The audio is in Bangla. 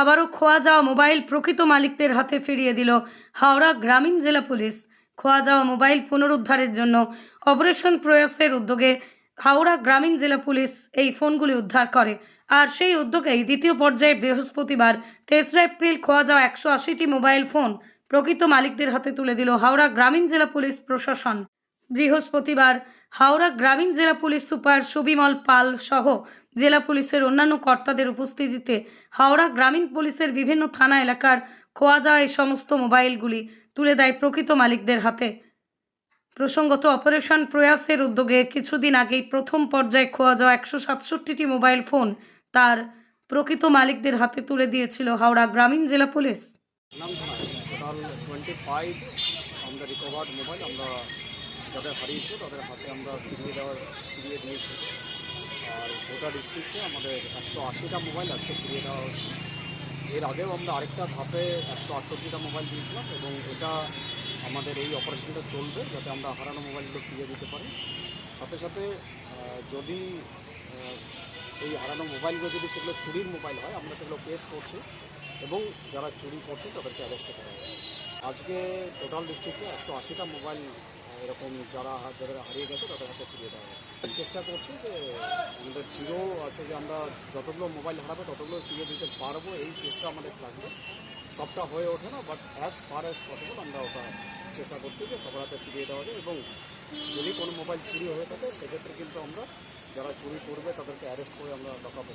আবারও খোয়া যাওয়া মোবাইল প্রকৃত মালিকদের হাতে ফিরিয়ে দিল হাওড়া গ্রামীণ জেলা পুলিশ। খোয়া যাওয়া মোবাইল পুনরুদ্ধারের জন্য অপারেশন প্রয়াসের উদ্যোগে হাওড়া গ্রামীণ জেলা পুলিশ এই ফোনগুলি উদ্ধার করে। আর সেই উদ্যোগেই দ্বিতীয় পর্যায়ে বৃহস্পতিবার তেসরা এপ্রিল খোয়া যাওয়া একশো আশিটি মোবাইল ফোন প্রকৃত মালিকদের হাতে তুলে দিল হাওড়া গ্রামীণ জেলা পুলিশ প্রশাসন। বৃহস্পতিবার হাওড়া গ্রামীণ জেলা পুলিশ সুপার সুবিমল পাল সহ জেলা পুলিশের অন্যান্য কর্তাদের উপস্থিতিতে হাওড়া গ্রামীণ পুলিশের বিভিন্ন থানা এলাকার খোয়া যাওয়া এই সমস্ত মোবাইলগুলি তুলে দেয় প্রকৃত মালিকদের হাতে। প্রসঙ্গত অপারেশন প্রয়াসের উদ্যোগে কিছুদিন আগেই প্রথম পর্যায়ে খোয়া যাওয়া একশো সাতষট্টিটি মোবাইল ফোন তার প্রকৃত মালিকদের হাতে তুলে দিয়েছিল হাওড়া গ্রামীণ জেলা পুলিশ। যাদের হারিয়েছে তাদের হাতে আমরা ফিরিয়ে দেওয়ার, ফিরিয়ে দিয়েছি। আর গোটা ডিস্ট্রিক্টে আমাদের একশো আশিটা মোবাইল আজকে ফিরিয়ে দেওয়া হচ্ছে এর আগেও আমরা আরেকটা ধাপে একশো আটষট্টিটা মোবাইল দিয়েছিলাম এবং এটা আমাদের এই অপারেশনটা চলবে যাতে আমরা হারানো মোবাইলগুলো ফিরিয়ে দিতে পারি। সাথে সাথে যদি এই হারানো মোবাইলগুলো যদি সেগুলো চুরির মোবাইল হয়, আমরা সেগুলো কেস করছি এবং যারা চুরি করছে তাদেরকে অ্যারেস্ট করা হবে আজকে টোটাল ডিস্ট্রিক্টে একশো আশিটা মোবাইল এরকম যারা যাদের হারিয়ে গেছে তাদের হাতে ফিরিয়ে দেওয়া চেষ্টা করছি যে আমাদের জিরো আছে যে আমরা যতগুলো মোবাইল হারাবো ততগুলো ফিরিয়ে দিতে পারব, এই চেষ্টা আমাদের থাকবে। সবটা হয়ে ওঠে না but as far as possible আমরা ওটা চেষ্টা করছি যে সবার হাতে ফিরিয়ে দেওয়া যায় এবং যদি কোনো মোবাইল চুরি হয়ে থাকে, সেক্ষেত্রে কিন্তু আমরা যারা চুরি করবে তাদেরকে অ্যারেস্ট করে আমরা লকআপ